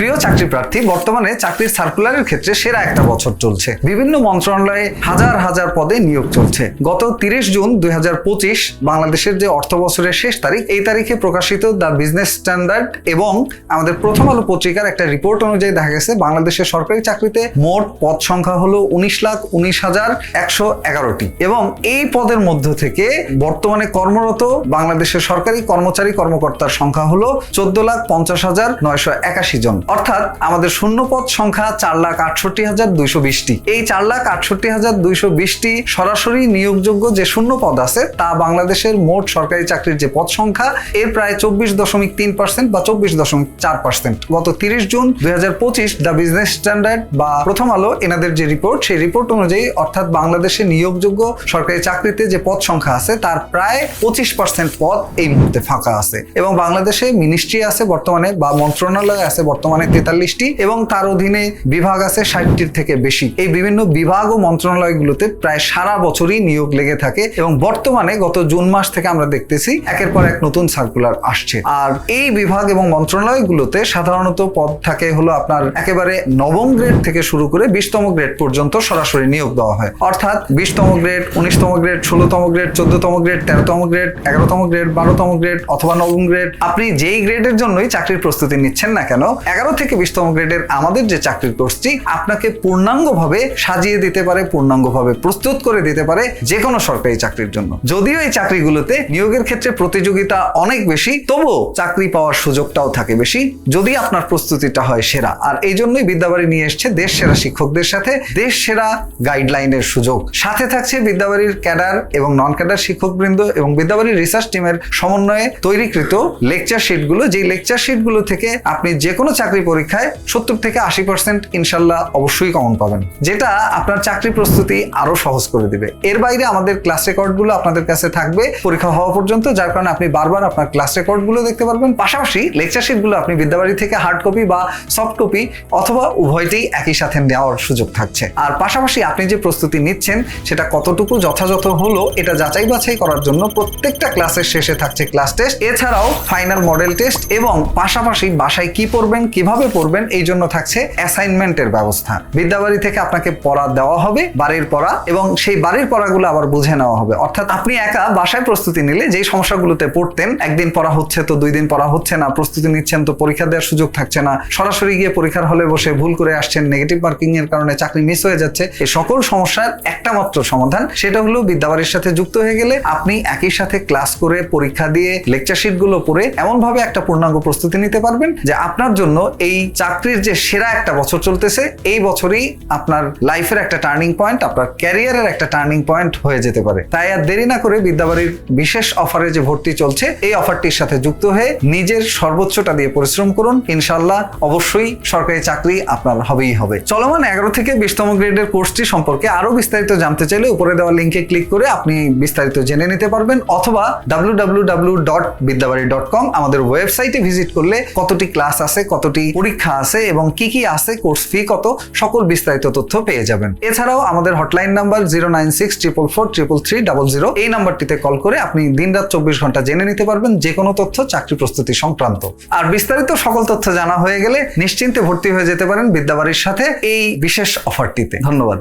প্রিয় চাকরি প্রার্থী, বর্তমানে চাকরির সার্কুলারের ক্ষেত্রে সেরা একটা বছর চলছে। বিভিন্ন মন্ত্রণালয়ে হাজার হাজার পদে নিয়োগ চলছে। গত তিরিশ জুন দুই হাজার পঁচিশ বাংলাদেশের যে অর্থ বছরের শেষ তারিখ, এই তারিখে প্রকাশিত দ্য বিজনেস স্ট্যান্ডার্ড এবং আমাদের প্রথম আলো পত্রিকার একটা রিপোর্ট অনুযায়ী দেখা গেছে, বাংলাদেশের সরকারি চাকরিতে মোট পদ সংখ্যা হলো উনিশ লাখ উনিশ হাজার একশো এগারোটি। এবং এই পদের মধ্য থেকে বর্তমানে কর্মরত বাংলাদেশের সরকারি কর্মচারী কর্মকর্তার সংখ্যা হলো চোদ্দ লাখ পঞ্চাশ হাজার নয়শো একাশি জন। অর্থাৎ আমাদের শূন্য পদ সংখ্যা চার লাখ আটষট্টি হাজার দুইশো বিশটি। এই চার লাখ আটষট্টি হাজার দুইশো বিশটি সরাসরি নিয়োগযোগ্য যে শূন্য পদ আছে, তা বাংলাদেশের মোট সরকারি চাকরির যে পদ সংখ্যা এর প্রায় চব্বিশ দশমিক তিন পার্সেন্ট বা চব্বিশ দশমিক চার পার্সেন্ট। গত তিরিশ জুন দুই হাজার পঁচিশ, দ্য বিজনেস স্ট্যান্ডার্ড বা প্রথম আলো এনাদের যে রিপোর্ট, সেই রিপোর্ট অনুযায়ী অর্থাৎ বাংলাদেশে নিয়োগযোগ্য সরকারি চাকরিতে যে পদ সংখ্যা আছে, তার প্রায় পঁচিশ পার্সেন্ট পদ এই মুহূর্তে ফাঁকা আছে। এবং বাংলাদেশে মিনিস্ট্রি আছে বর্তমানে বা মন্ত্রণালয় আছে বর্তমানে তেতাল্লিশটি এবং তার অধীনে বিভাগ আছে ষাটটির থেকে বেশি। এই বিভিন্ন বিভাগ ও মন্ত্রণালয়গুলোতে প্রায় সারা বছরই নিয়োগ লেগে থাকে এবং বর্তমানে গত জুন মাস থেকে আমরা দেখতেছি একের পর এক নতুন সার্কুলার আসছে। আর এই বিভাগ এবং মন্ত্রণালয়গুলোতে সাধারণত পদ থাকে হলো আপনার একেবারে নবম গ্রেড থেকে শুরু করে বিশতম গ্রেড পর্যন্ত সরাসরি নিয়োগ দেওয়া হয়। অর্থাৎ বিশতম গ্রেড উনিশতম গ্রেড ষোলোতম গ্রেড চোদ্দতম গ্রেড তেরোতম গ্রেড এগারোতম গ্রেড বারোতম গ্রেড অথবা নবম গ্রেড আপনি যেই গ্রেডের জন্যই চাকরির প্রস্তুতি নিচ্ছেন না কেন এগারো থেকে বিশতম গ্রেডের আমাদের যে চাকরির কোর্সটি, আপনাকে পূর্ণাঙ্গভাবে সাজিয়ে দিতে পারে, পূর্ণাঙ্গভাবে প্রস্তুত করে দিতে পারে যে কোনো সরকারি চাকরির জন্য। যদিও এই চাকরিগুলোতে নিয়োগের ক্ষেত্রে প্রতিযোগিতা অনেক বেশি, তবুও চাকরি পাওয়ার সুযোগটাও থাকে বেশি। যদি আপনার প্রস্তুতিটা হয় সেরা। আর এই জন্যই বিদ্যাবাড়ি নিয়ে এসছে দেশ সেরা শিক্ষকদের সাথে। দেশ সেরা গাইডলাইনের সুযোগ। সাথে থাকছে বিদ্যাবাড়ির ক্যাডার এবং নন ক্যাডার শিক্ষকবৃন্দ এবং বিদ্যাবাড়ির রিসার্চ টিমের সমন্বয়ে তৈরিকৃত লেকচার শিটগুলো যেই লেকচার শিটগুলো থেকে আপনি যে কোনো চাকরি পরীক্ষায় সত্তর থেকে আশি পার্সেন্ট ইনশাল্লাহ অবশ্যই কমন পাবেন, যেটা আপনার চাকরি প্রস্তুতি আরও সহজ করে দিবে। এর বাইরে আমাদের ক্লাস রেকর্ডগুলো আপনাদের কাছে থাকবে পরীক্ষা হওয়া পর্যন্ত, যার কারণে আপনি বারবার আপনার ক্লাস রেকর্ডগুলো দেখতে পারবেন। পাশাপাশি লেকচার শিটগুলো আপনি বিদ্যাবাড়ি থেকে হার্ড কপি বা সফট কপি অথবা উভয়তেই একই সাথে নেওয়ার সুযোগ থাকছে। আর পাশাপাশি আপনি যে প্রস্তুতি নিচ্ছেন, সেটা কতটুকু যথাযথ হলো, এটা যাচাই বাছাই করার জন্য প্রত্যেকটা ক্লাসের শেষে থাকছে ক্লাস টেস্ট এছাড়াও ফাইনাল মডেল টেস্ট এবং পাশাপাশি বাসায় কি পড়বেন কীভাবে পড়বেন, এই জন্য থাকছে অ্যাসাইনমেন্টের ব্যবস্থা। বিদ্যাবাড়ি থেকে আপনাকে পড়া দেওয়া হবে, বাড়ির পড়া, এবং সেই বাড়ির পড়াগুলো আবার বুঝে নেওয়া হবে। অর্থাৎ আপনি একা বাসায় প্রস্তুতি নিলে যেই সমস্যাগুলোতে পড়তেন, একদিন পড়া হচ্ছে তো দুই দিন পড়া হচ্ছে না, প্রস্তুতি নিচ্ছেন তো পরীক্ষা দেওয়ার সুযোগ থাকছে না, সরাসরি গিয়ে পরীক্ষার হলে বসে ভুল করে আসছেন নেগেটিভ মার্কিং এর কারণে চাকরি মিস হয়ে যাচ্ছে এই সকল সমস্যার একটা মাত্র সমাধান, সেটা হলো বিদ্যাবাড়ির সাথে যুক্ত হয়ে গেলে আপনি একই সাথে ক্লাস করে পরীক্ষা দিয়ে লেকচার শিটগুলো পড়ে এমন ভাবে একটা পূর্ণাঙ্গ প্রস্তুতি নিতে পারবেন, যে আপনার জন্য এই চাকরির যে সেরা একটা বছর চলতেছে, এই বছরই আপনার লাইফের একটা টার্নিং পয়েন্ট, আপনার ক্যারিয়ারের একটা টার্নিং পয়েন্ট হয়ে যেতে পারে। তাই আর দেরি না করে বিদ্যাবাড়ির বিশেষ অফারে যে ভর্তি চলছে, এই অফারটির সাথে যুক্ত হয়ে নিজের সর্বোচ্চটা দিয়ে পরিশ্রম করুন। ইনশাল্লাহ অবশ্যই সরকারি চাকরি আপনার হবেই হবে। চলমান এগারো থেকে বিশতম গ্রেডের কোর্সটি সম্পর্কে আরও বিস্তারিত জানতে চাইলে উপরে দেওয়া লিঙ্কে ক্লিক করে আপনি বিস্তারিত জেনে নিতে পারবেন, অথবা W W W dot Vidyabari dot com আমাদের ওয়েবসাইটে ভিজিট করলে কতটি ক্লাস আছে, কতটি পরীক্ষা আছে এবং কি কি আছে, কোর্স ফি কত, সকল বিস্তারিত তথ্য পেয়ে যাবেন। এছাড়াও আমাদের hotline number zero nine six triple four triple three double zero, এই নাম্বারটিতে কল করে আপনি দিনরাত চব্বিশ ঘণ্টা জেনে নিতে পারবেন যে কোনো তথ্য চাকরি প্রস্তুতি সংক্রান্ত। আর বিস্তারিত সকল তথ্য জানা হয়ে গেলে নিশ্চিন্তে ভর্তি হয়ে যেতে পারেন বিদ্যাবাড়ির সাথে এই বিশেষ অফারটিতে। ধন্যবাদ।